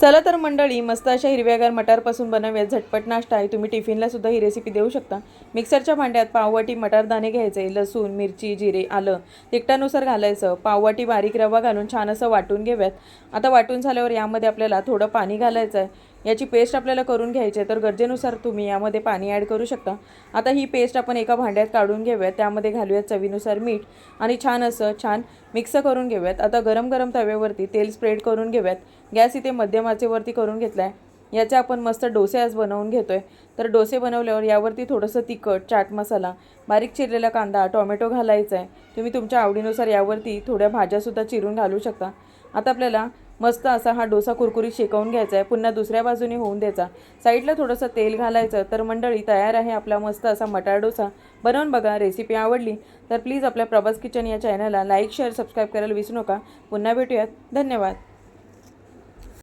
चला तर मंडळी मस्त अशा हिरव्यागार मटारपासून बनवूया झटपट नाश्ता. आहे तुम्ही टिफिनला सुद्धा ही रेसिपी देऊ शकता. मिक्सरच्या भांड्यात पाववाटी मटारदाणे घ्यायचे लसूण मिरची जिरे आलं तिखटानुसार घालायचं. पाववाटी बारीक रवा घालून छान असं वाटून घेऊयात. आता वाटून झाल्यावर यामध्ये आपल्याला थोडं पाणी घालायचं आहे याची पेस्ट आपल्याला करून घ्यायची आहे तर गरजेनुसार तुम्ही यामध्ये पाणी ॲड करू शकता. आता ही पेस्ट आपण एका भांड्यात काढून घेऊयात त्यामध्ये घालूयात चवीनुसार मीठ आणि छान असं छान मिक्स करून घेऊयात. आता गरम गरम तव्यावरती तेल स्प्रेड करून घेऊयात. गॅस इथे मध्यमाचेवरती करून घेतला आहे याचे आपण मस्त डोसे आज बनवून घेतो आहे तर डोसे बनवल्यावर यावरती थोडंसं तिखट चाट मसाला बारीक चिरलेला कांदा टोमॅटो घालायचा आहे तुम्ही तुमच्या आवडीनुसार यावरती थोड्या भाज्यासुद्धा चिरून घालू शकता. आता आपल्याला मस्त असा हा डोसा कुरकुरीत शेकवून घ्यायचा आहे पुन्हा दुसऱ्या बाजूने होऊन द्यायचा. साईडला थोडंसं तेल घालायचं तर मंडळी तयार आहे आपला मस्त असा मटार डोसा. बनवून बघा रेसिपी आवडली तर प्लीज आपल्या प्रभास किचन या चॅनलला लाईक शेअर सबस्क्राईब करायला विसरू नका. पुन्हा भेटूयात. धन्यवाद.